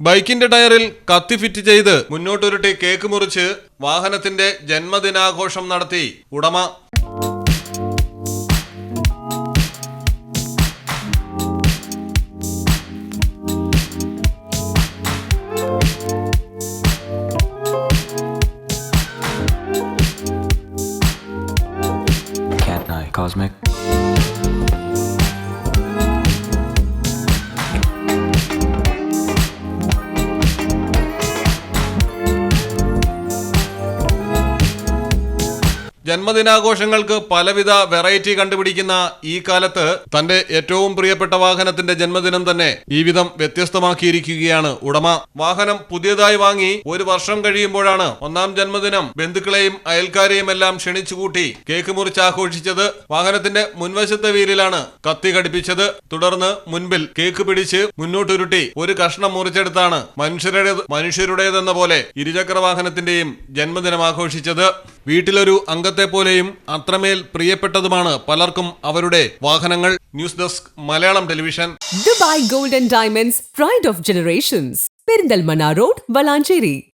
ബൈക്കിന്റെ ടയറിൽ കത്തി ഫിറ്റ് ചെയ്ത് മുന്നോട്ടുരുട്ടി കേക്ക് മുറിച്ച് വാഹനത്തിന്റെ ജന്മദിനാഘോഷം നടത്തി ഉടമ Cosmic. ജന്മദിനാഘോഷങ്ങൾക്ക് പലവിധ വെറൈറ്റി കണ്ടുപിടിക്കുന്ന ഈ കാലത്ത് തന്റെ ഏറ്റവും പ്രിയപ്പെട്ട വാഹനത്തിന്റെ ജന്മദിനം തന്നെ ഈ വിധം വ്യത്യസ്തമാക്കിയിരിക്കുകയാണ് ഉടമ. വാഹനം പുതിയതായി വാങ്ങി ഒരു വർഷം കഴിയുമ്പോഴാണ് ഒന്നാം ജന്മദിനം ബന്ധുക്കളെയും അയൽക്കാരെയും എല്ലാം ക്ഷണിച്ചുകൂട്ടി കേക്ക് മുറിച്ച് ആഘോഷിച്ചത്. വാഹനത്തിന്റെ മുൻവശത്തെ വീലിലാണ് കത്തി ഘടിപ്പിച്ചത്. തുടർന്ന് മുൻപിൽ കേക്ക് പിടിച്ച് മുന്നോട്ടുരുട്ടി ഒരു കഷ്ണം മുറിച്ചെടുത്താണ് മനുഷ്യരുടേത് മനുഷ്യരുടേതെന്ന പോലെ ഇരുചക്ര വാഹനത്തിന്റെയും ജന്മദിനം ആഘോഷിച്ചത്. വീട്ടിലൊരു അംഗത്തെ പോലെയും അത്രമേൽ പ്രിയപ്പെട്ടതുമാണ് പലർക്കും അവരുടെ വാഹനങ്ങൾ. News desk Malayalam television. Dubai golden diamonds pride of generations. Perinthalmanna road Valanchery